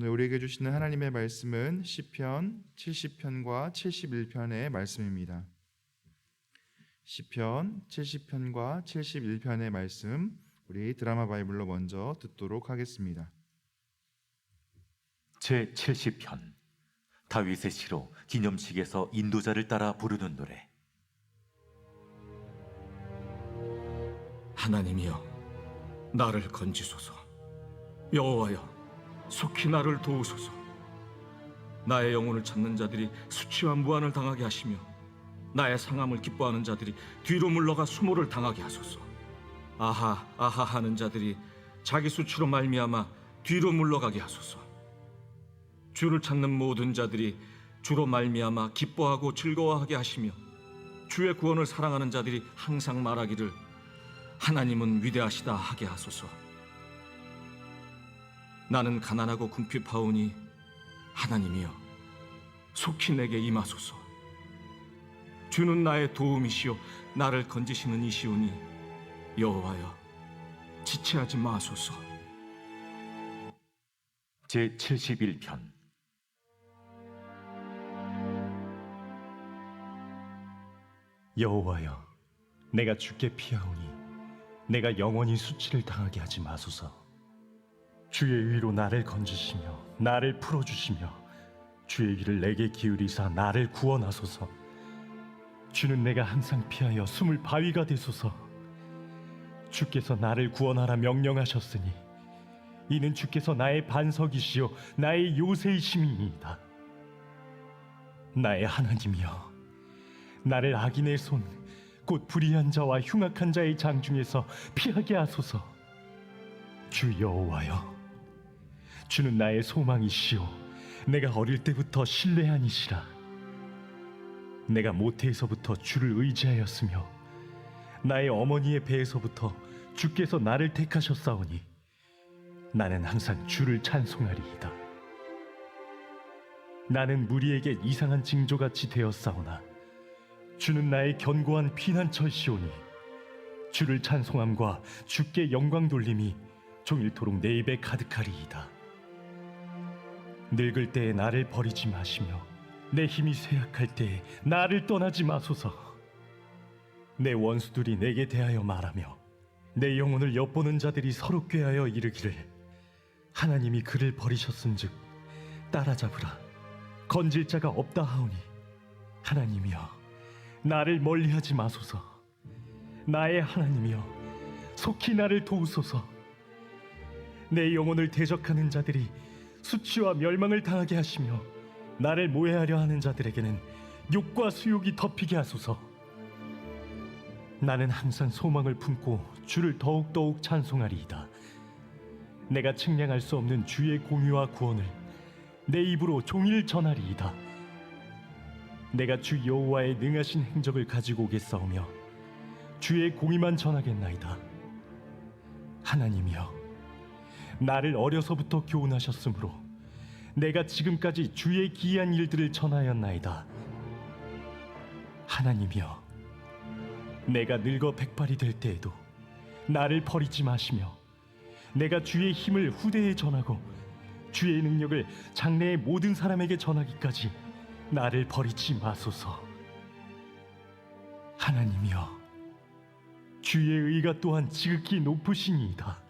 오늘 우리에게 주시는 하나님의 말씀은 시편 70편과 71편의 말씀입니다. 시편 70편과 71편의 말씀 우리 드라마 바이블로 먼저 듣도록 하겠습니다. 제 70편 다윗의 시로 기념식에서 인도자를 따라 부르는 노래 하나님이여 나를 건지소서 여호와여 속히 나를 도우소서. 나의 영혼을 찾는 자들이 수치와 무한을 당하게 하시며 나의 상함을 기뻐하는 자들이 뒤로 물러가 수모를 당하게 하소서. 아하 아하 하는 자들이 자기 수치로 말미암아 뒤로 물러가게 하소서. 주를 찾는 모든 자들이 주로 말미암아 기뻐하고 즐거워하게 하시며 주의 구원을 사랑하는 자들이 항상 말하기를 하나님은 위대하시다 하게 하소서. 나는 가난하고 궁핍하오니 하나님이여 속히 내게 임하소서. 주는 나의 도움이시요 나를 건지시는 이시오니 여호와여 지체하지 마소서. 제 71편 여호와여, 내가 주께 피하오니 내가 영원히 수치를 당하게 하지 마소서. 주의 위로 나를 건지시며 나를 풀어주시며 주의 귀를 내게 기울이사 나를 구원하소서. 주는 내가 항상 피하여 숨을 바위가 되소서. 주께서 나를 구원하라 명령하셨으니 이는 주께서 나의 반석이시요 나의 요새이심이니이다. 나의 하나님이여 나를 악인의 손, 곧 불의한 자와 흉악한 자의 장 중에서 피하게 하소서. 주 여호와여, 주는 나의 소망이시오. 내가 어릴 때부터 신뢰하니시라. 내가 모태에서부터 주를 의지하였으며 나의 어머니의 배에서부터 주께서 나를 택하셨사오니 나는 항상 주를 찬송하리이다. 나는 무리에게 이상한 징조같이 되었사오나 주는 나의 견고한 피난처시오니 주를 찬송함과 주께 영광 돌림이 종일토록 내 입에 가득하리이다. 늙을 때에 나를 버리지 마시며 내 힘이 쇠약할 때에 나를 떠나지 마소서. 내 원수들이 내게 대하여 말하며 내 영혼을 엿보는 자들이 서로 꾀하여 이르기를 하나님이 그를 버리셨은즉 따라잡으라 건질 자가 없다 하오니 하나님이여 나를 멀리하지 마소서. 나의 하나님이여, 속히 나를 도우소서. 내 영혼을 대적하는 자들이 수치와 멸망을 당하게 하시며 나를 모해하려 하는 자들에게는 욕과 수욕이 덮이게 하소서. 나는 항상 소망을 품고 주를 더욱더욱 찬송하리이다. 내가 측량할 수 없는 주의 공유와 구원을 내 입으로 종일 전하리이다. 내가 주 여호와의 능하신 행적을 가지고 오겠사오며 주의 공의만 전하겠나이다. 하나님이여, 나를 어려서부터 교훈하셨으므로 내가 지금까지 주의 기이한 일들을 전하였나이다. 하나님이여, 내가 늙어 백발이 될 때에도 나를 버리지 마시며 내가 주의 힘을 후대에 전하고 주의 능력을 장래의 모든 사람에게 전하기까지 나를 버리지 마소서. 하나님이여, 주의 의가 또한 지극히 높으시니이다.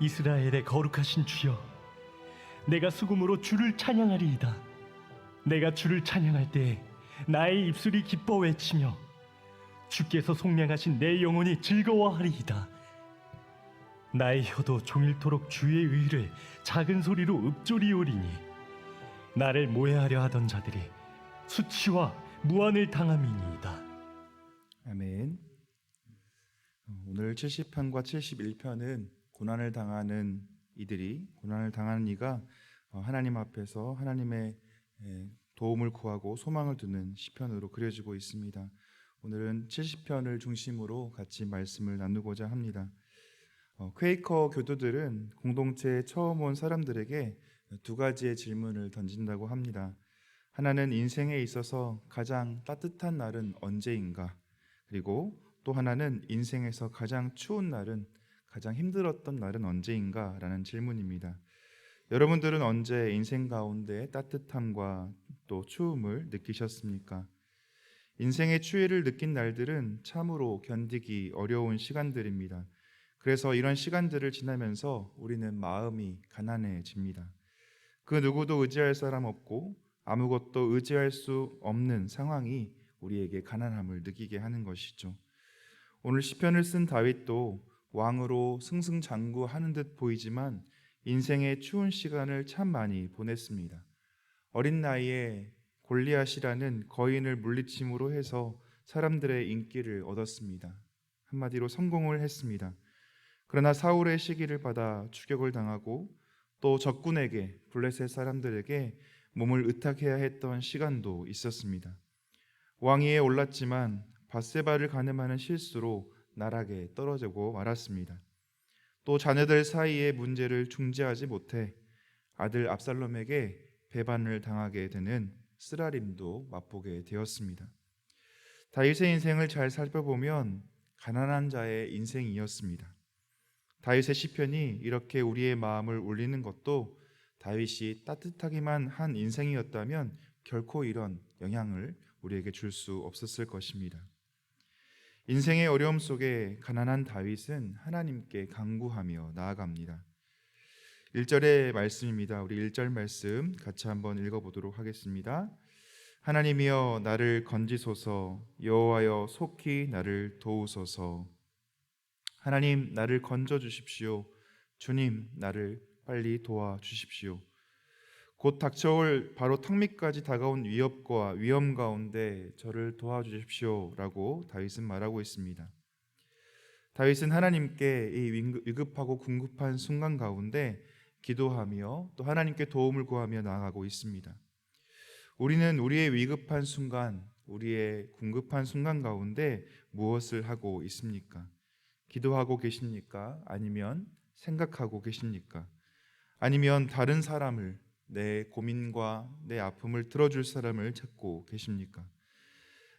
이스라엘의 거룩하신 주여, 내가 수금으로 주를 찬양하리이다. 내가 주를 찬양할 때 나의 입술이 기뻐 외치며 주께서 속량하신 내 영혼이 즐거워하리이다. 나의 혀도 종일토록 주의 의를 작은 소리로 읊조리오리니 나를 모해하려 하던 자들이 수치와 무한을 당함이니이다. 아멘. 오늘 70편과 71편은 고난을 당하는 이들이 고난을 당하는 이가 어, 하나님 앞에서 하나님의 에, 도움을 구하고 소망을 두는 시편으로 그려지고 있습니다. 오늘은 70편을 중심으로 같이 말씀을 나누고자 합니다. 어, 퀘이커 교도들은 공동체에 처음 온 사람들에게 두 가지의 질문을 던진다고 합니다. 하나는 인생에 있어서 가장 따뜻한 날은 언제인가? 그리고 또 하나는 인생에서 가장 추운 날은 가장 힘들었던 날은 언제인가? 라는 질문입니다. 여러분들은 언제 인생 가운데 따뜻함과 또 추움을 느끼셨습니까? 인생의 추위를 느낀 날들은 참으로 견디기 어려운 시간들입니다. 그래서 이런 시간들을 지나면서 우리는 마음이 가난해집니다. 그 누구도 의지할 사람 없고 아무것도 의지할 수 없는 상황이 우리에게 가난함을 느끼게 하는 것이죠. 오늘 시편을 쓴 다윗도 왕으로 승승장구하는 듯 보이지만 인생의 추운 시간을 참 많이 보냈습니다. 어린 나이에 골리앗이라는 거인을 물리침으로 해서 사람들의 인기를 얻었습니다. 한마디로 성공을 했습니다. 그러나 사울의 시기를 받아 추격을 당하고 또 적군에게 블레셋 사람들에게 몸을 의탁해야 했던 시간도 있었습니다. 왕위에 올랐지만 바세바를 가늠하는 실수로 나락에 떨어지고 말았습니다. 또 자녀들 사이의 문제를 중재하지 못해 아들 압살롬에게 배반을 당하게 되는 쓰라림도 맛보게 되었습니다. 다윗의 인생을 잘 살펴보면 가난한 자의 인생이었습니다. 다윗의 시편이 이렇게 우리의 마음을 울리는 것도 다윗이 따뜻하기만 한 인생이었다면 결코 이런 영향을 우리에게 줄 수 없었을 것입니다. 인생의 어려움 속에 가난한 다윗은 하나님께 간구하며 나아갑니다. 1절의 말씀입니다. 우리 1절 말씀 같이 한번 읽어 보도록 하겠습니다. 하나님이여 나를 건지소서 여호와여 속히 나를 도우소서 하나님 나를 건져 주십시오. 주님 나를 빨리 도와 주십시오. 곧 닥쳐올 바로 턱 밑까지 다가온 위협과 위험 가운데 저를 도와주십시오라고 다윗은 말하고 있습니다. 다윗은 하나님께 이 위급하고 궁급한 순간 가운데 기도하며 또 하나님께 도움을 구하며 나아가고 있습니다. 우리는 우리의 위급한 순간, 우리의 궁급한 순간 가운데 무엇을 하고 있습니까? 기도하고 계십니까? 아니면 생각하고 계십니까? 아니면 다른 사람을 내 고민과 내 아픔을 들어줄 사람을 찾고 계십니까?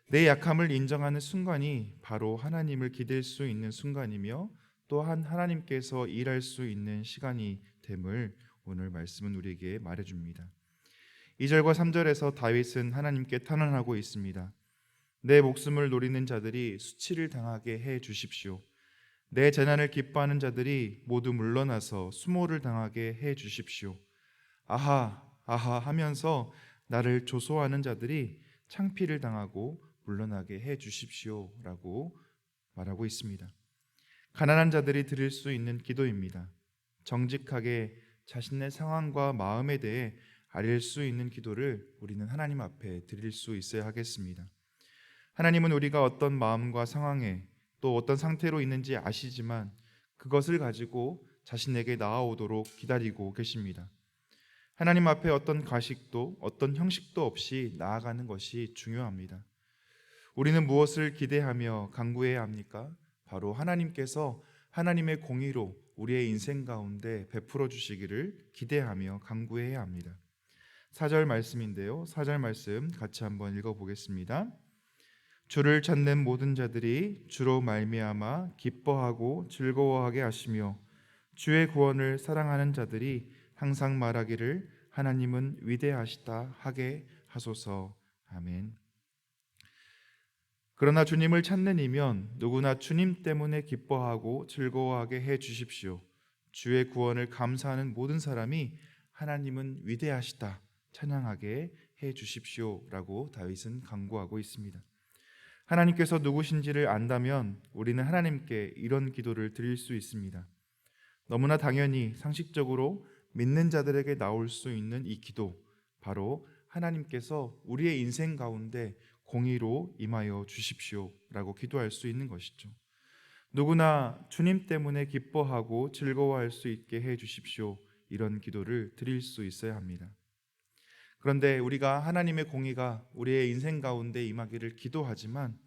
내 약함을 인정하는 순간이 바로 하나님을 기댈 수 있는 순간이며 또한 하나님께서 일할 수 있는 시간이 됨을 오늘 말씀은 우리에게 말해줍니다. 2절과 3절에서 다윗은 하나님께 탄원하고 있습니다. 내 목숨을 노리는 자들이 수치를 당하게 해 주십시오. 내 재난을 기뻐하는 자들이 모두 물러나서 수모를 당하게 해 주십시오. 아하, 아하 하면서 나를 조소하는 자들이 창피를 당하고 물러나게 해 주십시오라고 말하고 있습니다. 가난한 자들이 드릴 수 있는 기도입니다. 정직하게 자신의 상황과 마음에 대해 알릴 수 있는 기도를 우리는 하나님 앞에 드릴 수 있어야 하겠습니다. 하나님은 우리가 어떤 마음과 상황에 또 어떤 상태로 있는지 아시지만 그것을 가지고 자신에게 나아오도록 기다리고 계십니다. 하나님 앞에 어떤 가식도 어떤 형식도 없이 나아가는 것이 중요합니다. 우리는 무엇을 기대하며 간구해야 합니까? 바로 하나님께서 하나님의 공의로 우리의 인생 가운데 베풀어 주시기를 기대하며 간구해야 합니다. 4절 말씀인데요. 4절 말씀 같이 한번 읽어 보겠습니다. 주를 찾는 모든 자들이 주로 말미암아 기뻐하고 즐거워하게 하시며 주의 구원을 사랑하는 자들이 항상 말하기를 하나님은 위대하시다 하게 하소서. 아멘. 그러나 주님을 찾는 이면 누구나 주님 때문에 기뻐하고 즐거워하게 해 주십시오. 주의 구원을 감사하는 모든 사람이 하나님은 위대하시다 찬양하게 해 주십시오라고 다윗은 강구하고 있습니다. 하나님께서 누구신지를 안다면 우리는 하나님께 이런 기도를 드릴 수 있습니다. 너무나 당연히 상식적으로 믿는 자들에게 나올 수 있는 이 기도 바로 하나님께서 우리의 인생 가운데 공의로 임하여 주십시오라고 기도할 수 있는 것이죠. 누구나 주님 때문에 기뻐하고 즐거워할 수 있게 해 주십시오. 이런 기도를 드릴 수 있어야 합니다. 그런데 우리가 하나님의 공의가 우리의 인생 가운데 임하기를 기도하지만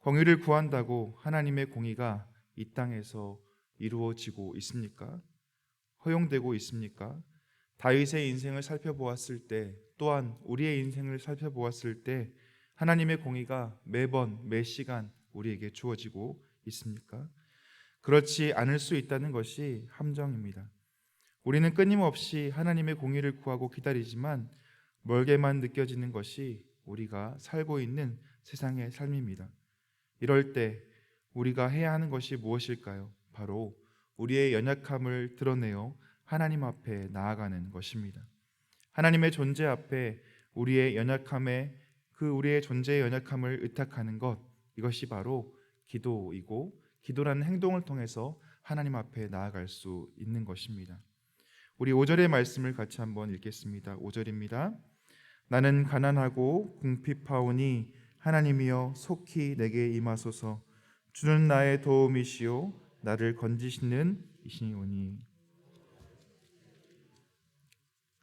공의를 구한다고 하나님의 공의가 이 땅에서 이루어지고 있습니까? 허용되고 있습니까? 다윗의 인생을 살펴보았을 때 또한 우리의 인생을 살펴보았을 때 하나님의 공의가 매번 매 시간 우리에게 주어지고 있습니까? 그렇지 않을 수 있다는 것이 함정입니다. 우리는 끊임없이 하나님의 공의를 구하고 기다리지만 멀게만 느껴지는 것이 우리가 살고 있는 세상의 삶입니다. 이럴 때 우리가 해야 하는 것이 무엇일까요? 바로 우리의 연약함을 드러내어 하나님 앞에 나아가는 것입니다. 하나님의 존재 앞에 우리의 연약함에 그 우리의 존재의 연약함을 의탁하는 것 이것이 바로 기도이고 기도라는 행동을 통해서 하나님 앞에 나아갈 수 있는 것입니다. 우리 5절의 말씀을 같이 한번 읽겠습니다. 5절입니다. 나는 가난하고 궁핍하오니 하나님이여 속히 내게 임하소서 주는 나의 도움이시요 나를 건지시는 이시오니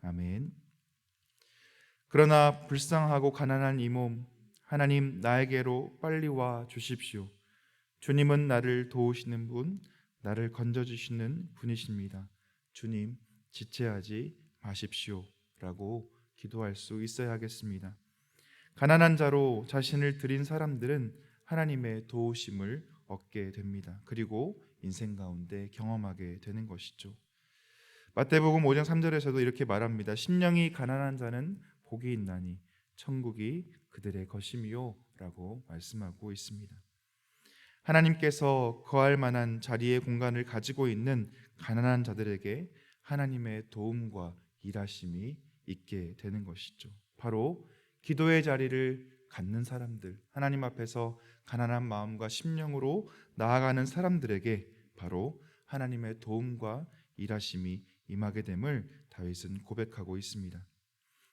아멘. 그러나 불쌍하고 가난한 이 몸 하나님 나에게로 빨리 와 주십시오. 주님은 나를 도우시는 분, 나를 건져 주시는 분이십니다. 주님 지체하지 마십시오라고 기도할 수 있어야 하겠습니다. 가난한 자로 자신을 드린 사람들은 하나님의 도우심을 얻게 됩니다. 그리고 인생 가운데 경험하게 되는 것이죠. 마태복음 5장 3절에서도 이렇게 말합니다. 심령이 가난한 자는 복이 있나니 천국이 그들의 것임이요라고 말씀하고 있습니다. 하나님께서 거할 만한 자리의 공간을 가지고 있는 가난한 자들에게 하나님의 도움과 일하심이 있게 되는 것이죠. 바로 기도의 자리를 갖는 사람들, 하나님 앞에서 가난한 마음과 심령으로 나아가는 사람들에게 바로 하나님의 도움과 일하심이 임하게 됨을 다윗은 고백하고 있습니다.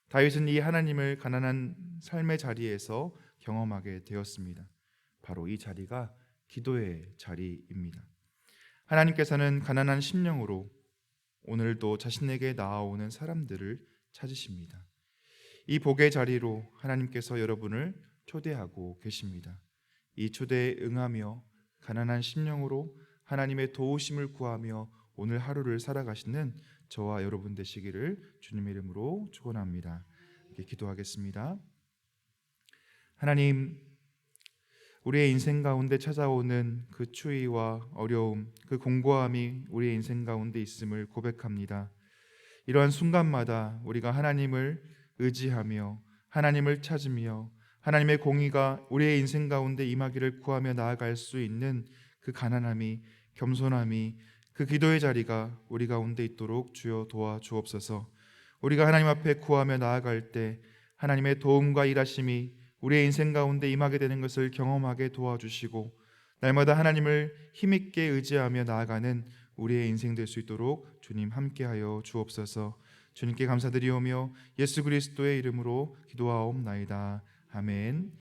다윗은 이 하나님을 가난한 삶의 자리에서 경험하게 되었습니다. 바로 이 자리가 기도의 자리입니다. 하나님께서는 가난한 심령으로 오늘도 자신에게 나아오는 사람들을 찾으십니다. 이 복의 자리로 하나님께서 여러분을 초대하고 계십니다. 이 초대에 응하며 가난한 심령으로 하나님의 도우심을 구하며 오늘 하루를 살아가시는 저와 여러분 되시기를 주님의 이름으로 축원합니다. 기도하겠습니다. 하나님 우리의 인생 가운데 찾아오는 그 추위와 어려움, 그 공고함이 우리의 인생 가운데 있음을 고백합니다. 이러한 순간마다 우리가 하나님을 의지하며 하나님을 찾으며 하나님의 공의가 우리의 인생 가운데 임하기를 구하며 나아갈 수 있는 그 가난함이 겸손함이 그 기도의 자리가 우리 가운데 있도록 주여 도와 주옵소서. 우리가 하나님 앞에 구하며 나아갈 때 하나님의 도움과 일하심이 우리의 인생 가운데 임하게 되는 것을 경험하게 도와주시고 날마다 하나님을 힘있게 의지하며 나아가는 우리의 인생 될 수 있도록 주님 함께하여 주옵소서. 주님께 감사드리오며 예수 그리스도의 이름으로 기도하옵나이다. 아멘.